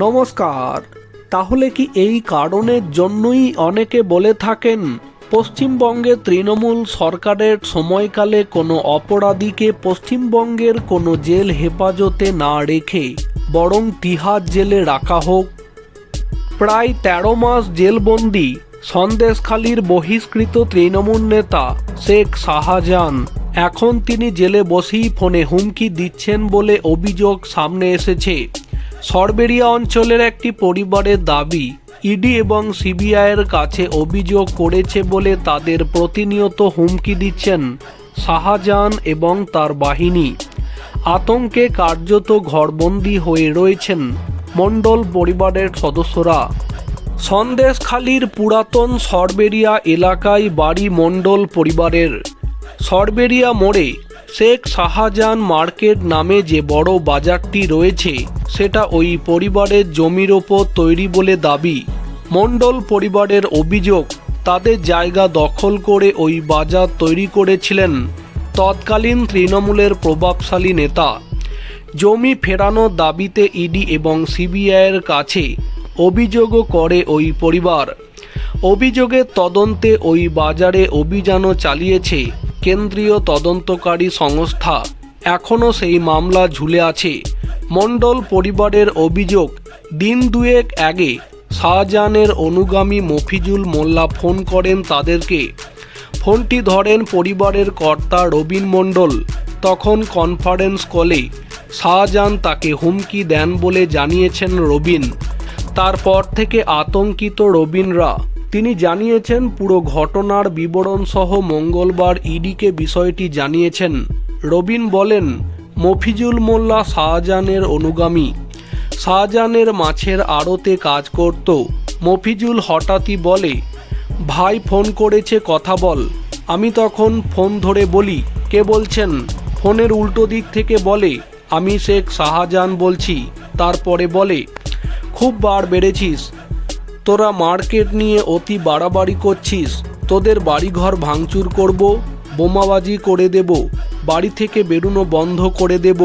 নমস্কার। তাহলে কি এই কারণের জন্যই অনেকে বলে থাকেন, পশ্চিমবঙ্গে তৃণমূল সরকারের সময়কালে কোনো অপরাধীকে পশ্চিমবঙ্গের কোনো জেল হেফাজতে না রেখে বরং তিহার জেলে রাখা হোক। প্রায় তেরো মাস জেলবন্দি, সন্দেশখালীর বহিষ্কৃত তৃণমূল নেতা শেখ শাহজাহান এখন তিনি জেলে বসেই ফোনে হুমকি দিচ্ছেন বলে অভিযোগ সামনে এসেছে। সরবেরিয়া অঞ্চলের একটি পরিবারের দাবি, ইডি এবং সিবিআইয়ের কাছে অভিযোগ করেছে বলে তাদের প্রতিনিয়ত হুমকি দিচ্ছেন শাহজাহান এবং তার বাহিনী। আতঙ্কে কার্যত ঘরবন্দি হয়ে রয়েছেন মণ্ডল পরিবারের সদস্যরা। সন্দেশখালীর পুরাতন সরবেরিয়া এলাকায় বাড়ি মণ্ডল পরিবারের। সরবেরিয়া মোড়ে শেখ শাহজাহান মার্কেট নামে যে বড় বাজারটি রয়েছে, সেটা ওই পরিবারের জমির ওপর তৈরি বলে দাবি। মণ্ডল পরিবারের অভিযোগ, তাদের জায়গা দখল করে ওই বাজার তৈরি করেছিলেন তৎকালীন তৃণমূলের প্রভাবশালী নেতা। জমি ফেরানোর দাবিতে ইডি এবং সিবিআইয়ের কাছে অভিযোগও করে ওই পরিবার। অভিযোগের তদন্তে ওই বাজারে অভিযানও চালিয়েছে। কেন্দ্রীয় তদন্তকারী সংস্থা। এখনও সেই মামলা ঝুলে আছে। মণ্ডল পরিবারের অভিযোগ, দিন দুয়েক আগে শাহজাহানের অনুগামী মফিজুল মোল্লা ফোন করেন তাদেরকে। ফোনটি ধরেন পরিবারের কর্তা রবিন মণ্ডল। তখন কনফারেন্স কলে শাহজাহান তাকে হুমকি দেন বলে জানিয়েছেন রবিন। তারপর থেকে আতঙ্কিত রবিনরা তিনি জানিয়েছেন, পুরো ঘটনার বিবরণ সহ মঙ্গলবার ইডিকে বিষয়টি জানিয়েছেন। রবিন বলেন, মফিজুল মোল্লা শাহজাহানের অনুগামী। শাহজাহানের মাছের আড়তে কাজ করত। মফিজুল হঠাৎই বলে, ভাই ফোন করেছে, কথা বল। আমি তখন ফোন ধরে বলি, কে বলছেন? ফোনের উল্টো দিক থেকে বলে, আমি শেখ শাহজাহান বলছি। তারপরে বলে, খুব বার বেড়েছিস। তোরা মার্কেট নিয়ে অতি বাড়াবাড়ি করছিস। তোদের বাড়িঘর ভাঙচুর করব, বোমাবাজি করে দেব, বাড়ি থেকে বেরোনো বন্ধ করে দেব।